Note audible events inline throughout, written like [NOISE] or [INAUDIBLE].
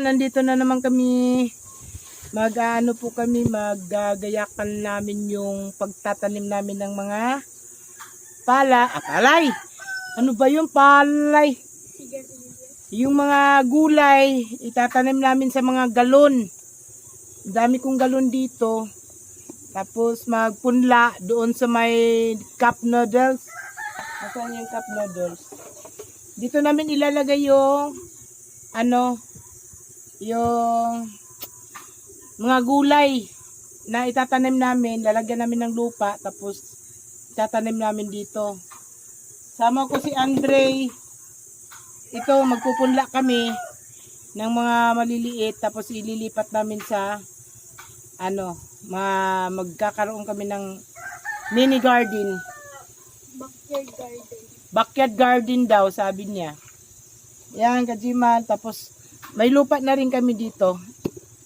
Nandito na naman kami. Mag ano po kami, maggagayakan namin yung pagtatanim namin ng mga pala. Ah, palay! Ano ba yung palay? Yung mga gulay, itatanim namin sa mga galon. Dami kong galon dito. Tapos magpunla doon sa may cup noodles. Nasaan yung cup noodles? Dito namin ilalagay yung ano, yung mga gulay na itatanim namin, lalagyan namin ng lupa, tapos itatanim namin dito. Sama ko si Andre. Ito, magpupunla kami ng mga maliliit, tapos ililipat namin sa ano, ma magkakaroon kami ng mini garden. Backyard garden. Backyard garden daw, sabi niya. Yan, kajiman. Tapos, may lupa na rin kami dito.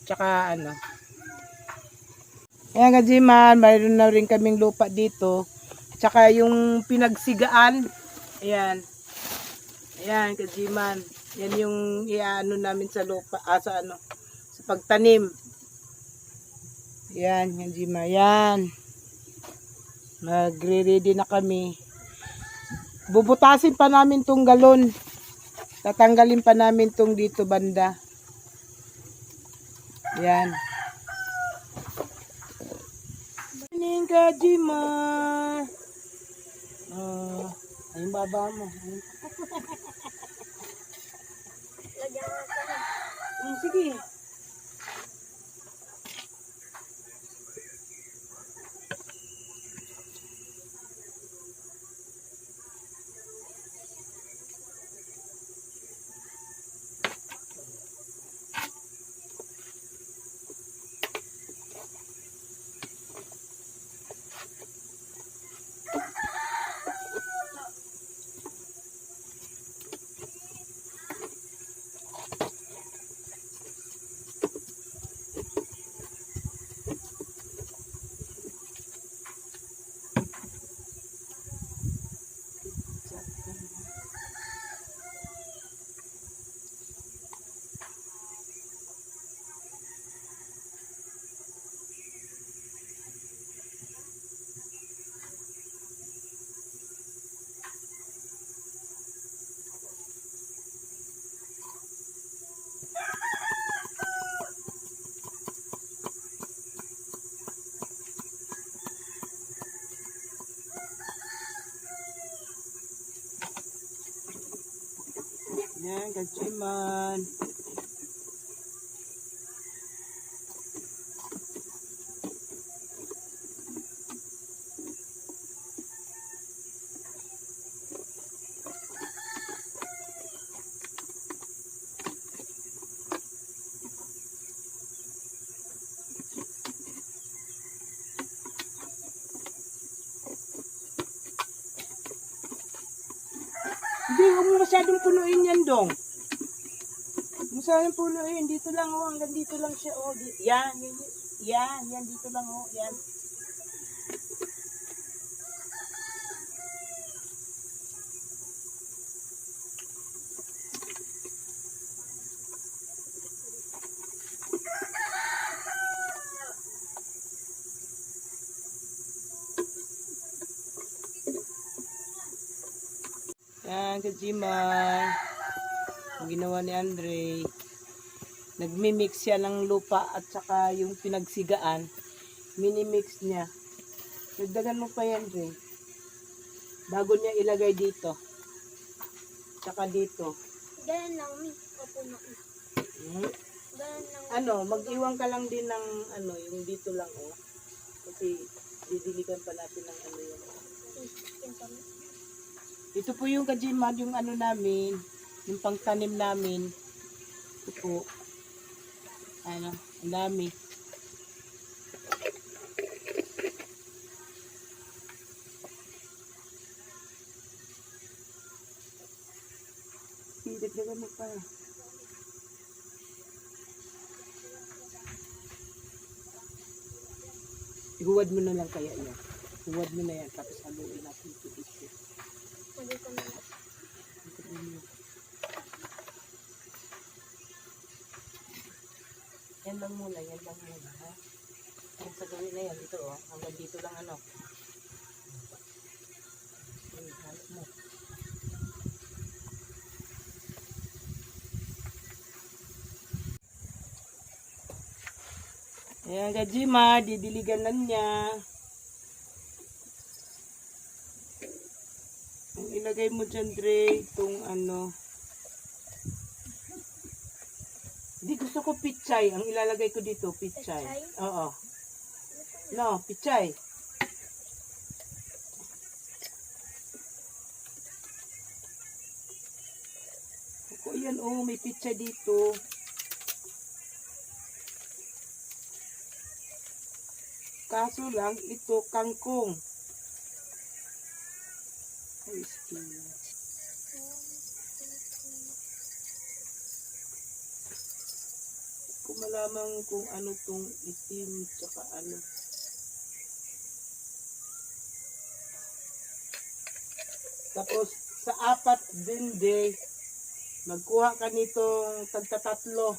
Tsaka, ano. Yan, kajiman. Mayroon na rin kaming lupa dito. Tsaka, yung pinagsigaan. Ayan. Ayan, kajiman. Yan yung iaano namin sa lupa. Ah, sa ano. Sa pagtanim. Yan, kajiman. Yan. Magre-ready na kami. Bubutasin pa namin tong galon. Tatanggalin pa namin tong dito banda. Yan. Morning, Kajima. Ah, ayun baba mo. Ayun. [LAUGHS] Sige. Yan, Kajiman. Hindi, huwag mo masyadong punuin yan dong. Masyadong punuin. Dito lang oh, hanggang dito lang siya oh. Yan, yan, yan, yan, dito lang oh, yan. Yan, kajiman. Ang ginawa ni Andre. Nagmi-mix siya ng lupa at saka yung pinagsigaan. Mini-mix niya. Nagdagan mo pa yan, Dre. Bago niya ilagay dito. Tsaka dito. Ganyan lang, mi. Kapuno na. Hmm? Lang. Ano, mag-iwan ka lang din ng ano, yung dito lang, oh. Kasi didiligan pa natin ng ano yun. Yung kami. Ito po yung kajiman, yung ano namin, yung pangtanim namin. Ito po. Ano, ang dami. Hindi, dagan mo pa. Ihuwad mo na lang kaya yan. Ihuwad mo na yan, tapos haluin natin ito lang. yan lang muna, yan lang muna, ha? Ang sa gawin na yan, dito, oh. Hanggang dito lang, ano. Ay, hanap mo. Ayan, Gajima, didiligan na niya. Ang ilagay mo dyan, Dre, itong ano. Di gusto ko pichay. Ang ilalagay ko dito, pichay. Pichay? Oo. No, pichay. Ako yan, oh, may pichay dito. Kaso lang, ito, kangkong. Skin. Kung malaman kung ano tong itim, tsaka ano. Tapos, sa apat din day, magkuha ka nitong tagtatatlo.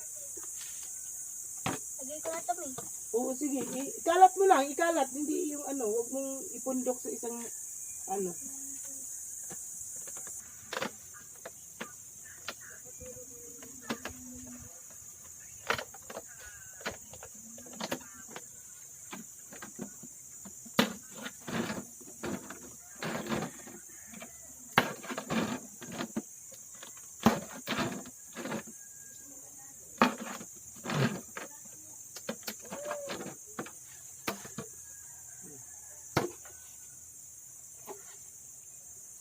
Lagay ko na ito, may. Oo, sige. Ikalat mo lang, ikalat. Hindi yung ano, huwag mong ipundok sa isang ano.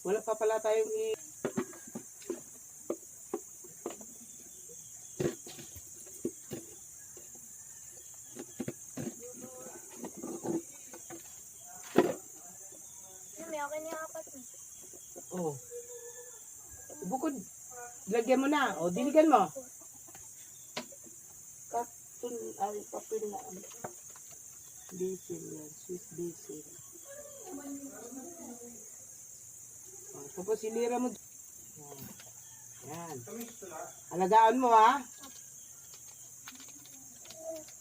Wala pa pala tayong i... May. Oh. Bukod, lagyan mo na. O, diligan mo. Katun, ay, papel na. ano. Basil yan. Swiss basil. O, tapos ilira mo. Yan. Alagaan mo ha.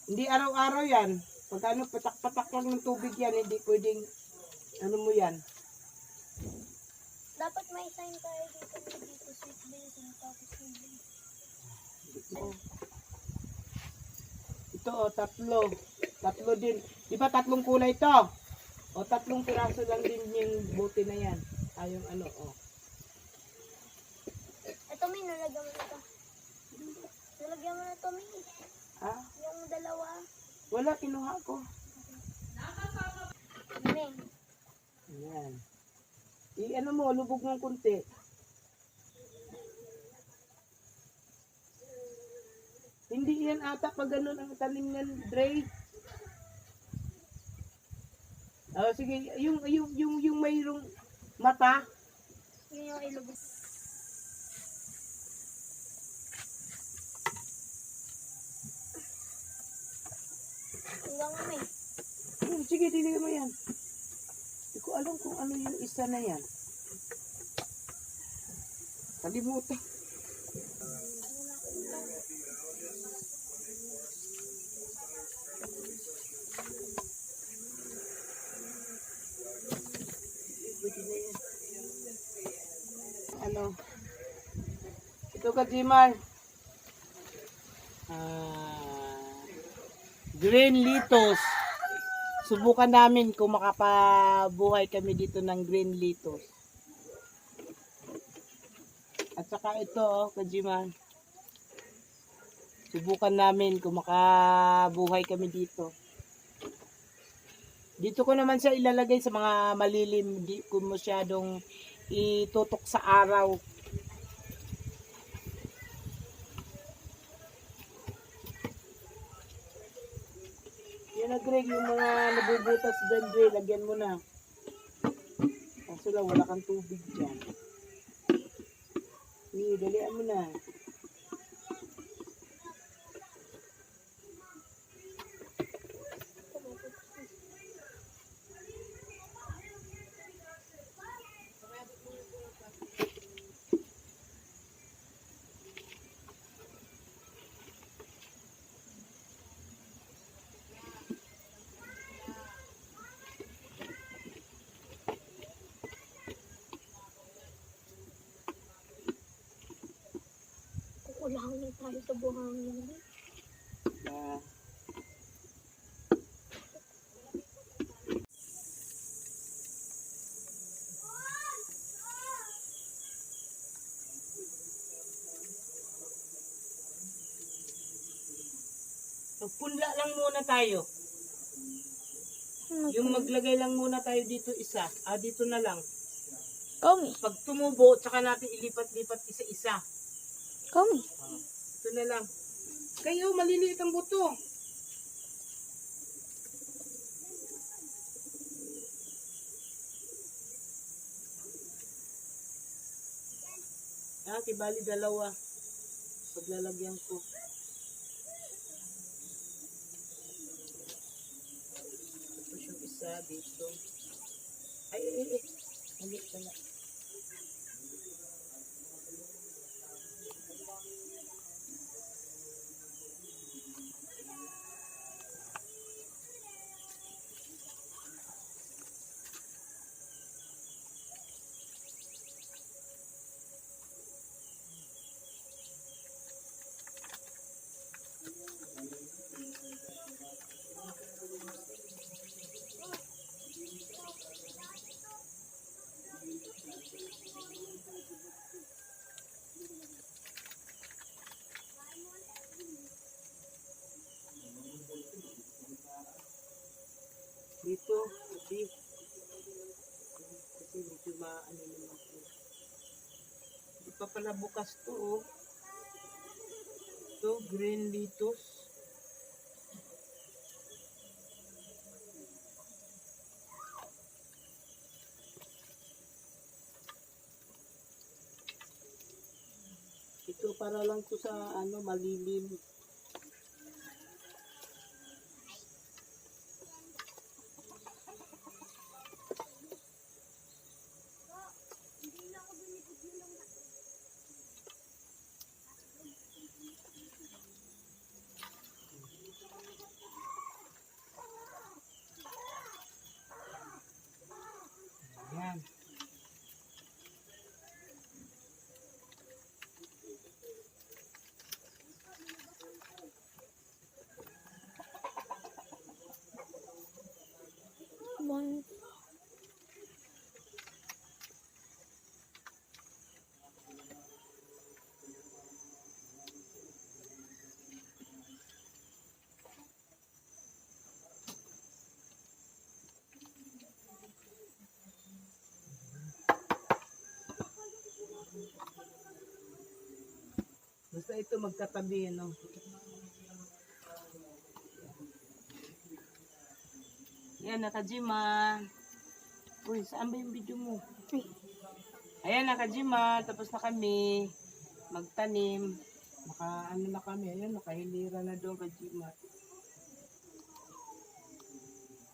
Hindi araw-araw yan. Pag ano, patak-patak lang ng tubig yan, hindi pwedeng, ano mo yan. Dapat may sign tayo dito, dito, sweet basil, tapos hindi. Ito. Ito oh, tatlo. Tatlo din. Di ba tatlong kulay ito? O tatlong piraso lang din yung bote na yan. Ay, yung ano, oh. Ito, may, nalagyan mo na ito. Nalagyan mo na ito, may. Ha? Yung dalawa. Wala, kinuha ko. May. Ayan. I ano mo, lubog ng kunti. Hindi yan ata pag ganun ang tanim ng Dre. Oh, sige, yung yung yung yung mayroong mata, Yun yung ilubog. Hanggang may. Hmm, sige, dili mo yan. Hindi ko alam kung ano yung isa na yan. Kalimutan. Ano? Ito ka, Jimar. Ah, green litos. Subukan namin kung makapabuhay kami dito ng green litos. At saka ito, oh, Kajiman. Subukan namin kung makabuhay kami dito. Dito ko naman siya ilalagay sa mga malilim, di ko masyadong itutok sa araw. Na Greg, yung mga nabubutas dyan, Greg, lagyan mo na. Kaso lang, wala kang tubig dyan. Sige, dalian mo na. Buhangin tayo sa buhangin. Ah. Punla lang muna tayo. Yung maglagay lang muna tayo dito isa. Ah, dito na lang. Kami. Pag tumubo, tsaka natin ilipat-lipat isa-isa. Kami. Ito na lang. Kayo, maliliit ang buto. Ah, tibali dalawa. Paglalagyan ko. Tapos yung isa dito. Ay, ay, ay. ay. Mali pala. Pala bukas to, oh. Ito, green lettuce. Ito para lang to sa ano malilim. Basta ito magkatabi, ano. Yan, nakajima. Uy, saan ba yung video mo? Ayan, nakajima. Tapos na kami. Magtanim. Naka, ano na kami. Ayan, nakahilira na doon, kajima.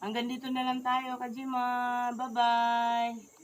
Hanggang dito na lang tayo, kajima. Bye-bye.